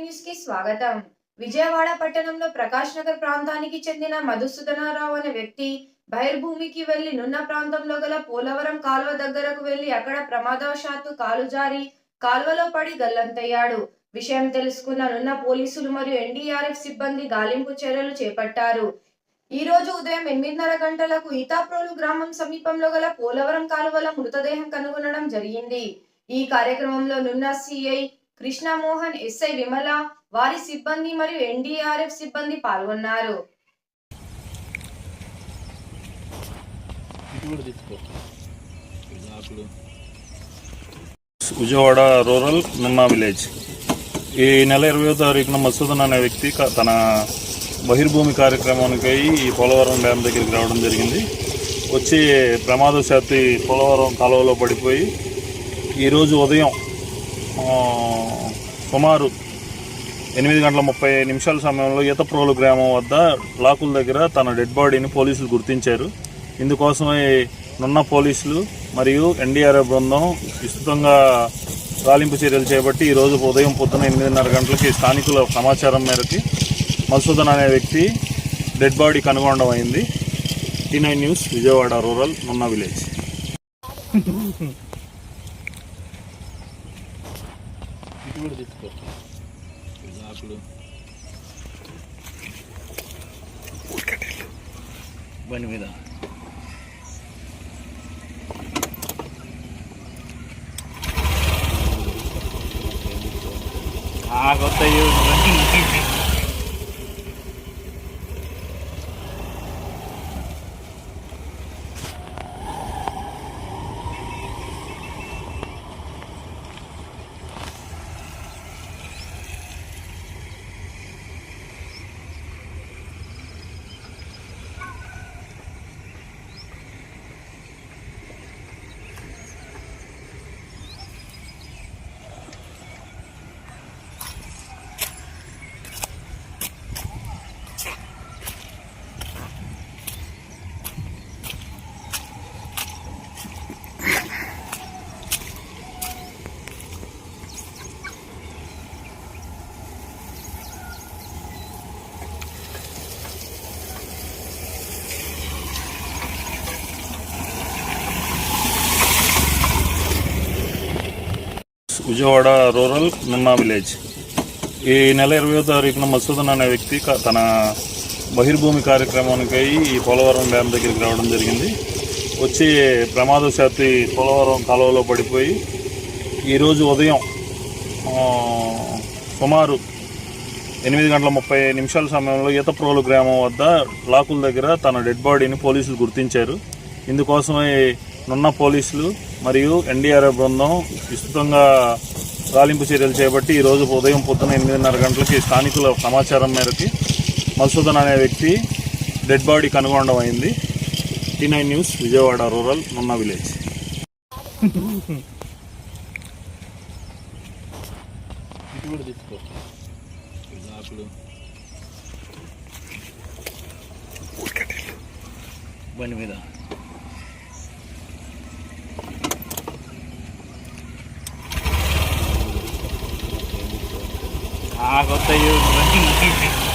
న్యూస్కి స్వాగతం. విజయవాడ పట్టణంలో ప్రకాష్ నగర్ ప్రాంతానికి చెందిన మధుసూదనారావు అనే వ్యక్తి బహిర్భూమికి వెళ్ళి నున్న ప్రాంతంలో గల పోలవరం కాలువ దగ్గరకు వెళ్ళి అక్కడ ప్రమాదవశాత్తు కాలు జారి కాలువలో పడి గల్లంతయ్యాడు. విషయం తెలుసుకున్న నున్న పోలీసులు మరియు ఎన్డీఆర్ఎఫ్ సిబ్బంది గాలింపు చర్యలు చేపట్టారు. ఈ రోజు ఉదయం ఎనిమిదిన్నర గంటలకు ఈతాప్రోలు గ్రామం సమీపంలో గల పోలవరం కాలువల మృతదేహం కనుగొనడం జరిగింది. ఈ కార్యక్రమంలో నున్న సిఐ కృష్ణమోహన్ ఎస్ఐ విమల వారి సిబ్బంది మరియు ఎన్డీఆర్ఎఫ్ సిబ్బంది పాల్గొన్నారు. Vijayawada rural Ninna village. ఈ నెల ఇరవయో తారీఖున మసూదన్ అనే వ్యక్తి తన బహిర్భూమి కార్యక్రమానికి ఈ పోలవరం డ్యామ్ దగ్గరికి రావడం జరిగింది. వచ్చి ప్రమాదశాత్తి పోలవరం కాలువలో పడిపోయి ఈరోజు ఉదయం సుమారు ఎనిమిది గంటల ముప్పై నిమిషాల సమయంలో ఈతప్రోలు గ్రామం వద్ద లాకుల దగ్గర తన డెడ్ బాడీని పోలీసులు గుర్తించారు. ఇందుకోసమై నున్న పోలీసులు మరియు ఎన్డీఆర్ఎఫ్ బృందం విస్తృతంగా గాలింపు చర్యలు చేపట్టి ఈరోజు ఉదయం పొద్దున ఎనిమిదిన్నర గంటలకి స్థానికుల సమాచారం మేరకి మసూదన్ అనే వ్యక్తి డెడ్ బాడీ కనుగొనడం అయింది. T nine news Vijayawada rural Nunna village. తెచ్చుకో ఆకులు బండి మీద. ఆ విజయవాడ రూరల్ నిన్నా విలేజ్. ఈ నెల ఇరవయో తారీఖున మసూదన్ అనే వ్యక్తి తన బహిర్భూమి కార్యక్రమానికి ఈ పోలవరం డ్యామ్ దగ్గరికి రావడం జరిగింది. వచ్చి ప్రమాదవశాత్తు పోలవరం కాలువలో పడిపోయి ఈరోజు ఉదయం సుమారు ఎనిమిది గంటల ముప్పై నిమిషాల సమయంలో ఈతప్రోలు గ్రామం వద్ద లాకుల దగ్గర తన డెడ్ బాడీని పోలీసులు గుర్తించారు. ఇందుకోసమై నున్న పోలీసులు మరియు ఎన్డీఆర్ఎఫ్ బృందం విస్తృతంగా గాలింపు చర్యలు చేపట్టి ఈరోజు ఉదయం పొద్దున ఎనిమిదిన్నర గంటలకి స్థానికుల సమాచారం మేరకి మసూదన్ అనే వ్యక్తి డెడ్ బాడీ కనుగొనడం అయింది. T nine news Vijayawada rural Munna village. బండి మీద. తెచ్చుకో ఆకులు బండి మీద ఆ కొత్త